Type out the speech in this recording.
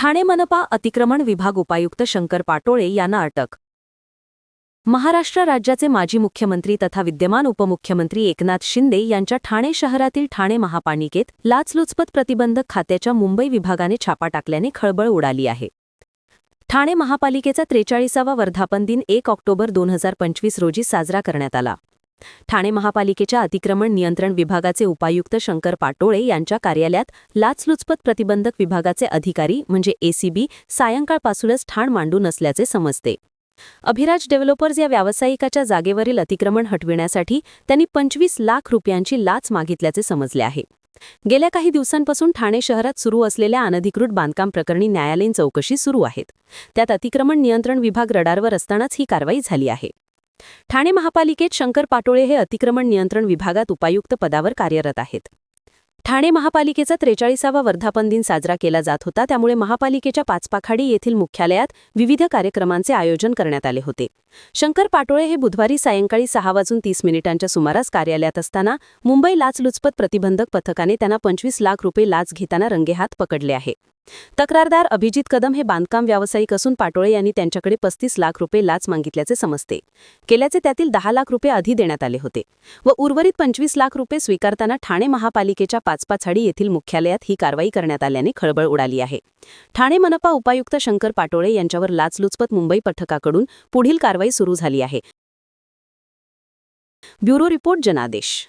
ठाणे मनपा अतिक्रमण विभाग उपायुक्त शंकर पाटोळे यांना अटक. महाराष्ट्र राज्याचे माजी मुख्यमंत्री तथा विद्यमान उपमुख्यमंत्री एकनाथ शिंदे यांच्या ठाणे शहरातील ठाणे महापालिकेत लाचलुचपत प्रतिबंधक खात्याच्या मुंबई विभागाने छापा टाकल्याने खळबळ उडाली आहे. ठाणे महापालिकेचा त्रेचाळीसावा वर्धापन दिन एक ऑक्टोबर दोन हजार पंचवीस रोजी साजरा करण्यात आला. ठाणे महापालिकेच्या अतिक्रमण नियंत्रण विभागाचे उपायुक्त शंकर पाटोळे यांच्या कार्यालयात लाचलुचपत प्रतिबंधक विभागाचे अधिकारी म्हणजे एसीबी सायंकाळपासूनच ठाण मांडून असल्याचे समजते. अभिराज डेव्हलपर्स या व्यावसायिकाच्या जागेवरील अतिक्रमण हटविण्यासाठी त्यांनी पंचवीस लाख रुपयांची लाच मागितल्याचे समजले आहे. गेल्या काही दिवसांपासून ठाणे शहरात सुरू असलेल्या अनधिकृत बांधकाम प्रकरणी न्यायालयीन चौकशी सुरू आहेत. त्यात अतिक्रमण नियंत्रण विभाग रडारवर असतानाच ही कारवाई झाली आहे. ठाणे महापालिकेत शंकर पाटोळे हे अतिक्रमण नियंत्रण विभागात उपायुक्त पदावर कार्यरत आहेत. ठाणे महापालिकेचा त्रेचाळीसावा वर्धापन दिन साजरा केला जात होता त्यामुळे महापालिकेच्या पाचपाखाडी येथील मुख्यालयात विविध कार्यक्रमांचे आयोजन करण्यात आले होते. शंकर पाटोळे हे बुधवारी सायंकाळी सहा वाजून तीस मिनिटांच्या सुमारास कार्यालयात असताना मुंबई लाचलुचपत प्रतिबंधक पथकाने त्यांना पंचवीस लाख रुपये लाच घेताना रंगेहात पकडले आहे. तक्रारदार अभिजित कदम हे बांधकाम व्यावसायिक असून पाटोळे यांनी त्यांच्याकडे पस्तीस लाख रुपये लाच मागितल्याचे समजते. केल्याचे त्यातील दहा लाख रुपये आधी देण्यात आले होते व उर्वरित पंचवीस लाख रुपये स्वीकारताना ठाणे महापालिकेच्या पाचपाछाडी येथील मुख्यालयात ही कारवाई करण्यात आल्याने खळबळ उडाली आहे. ठाणे मनपा उपायुक्त शंकर पाटोळे यांच्यावर लाचलुचपत मुंबई पथकाकडून पुढील कारवाई सुरू झाली आहे. ब्युरो रिपोर्ट जनादेश.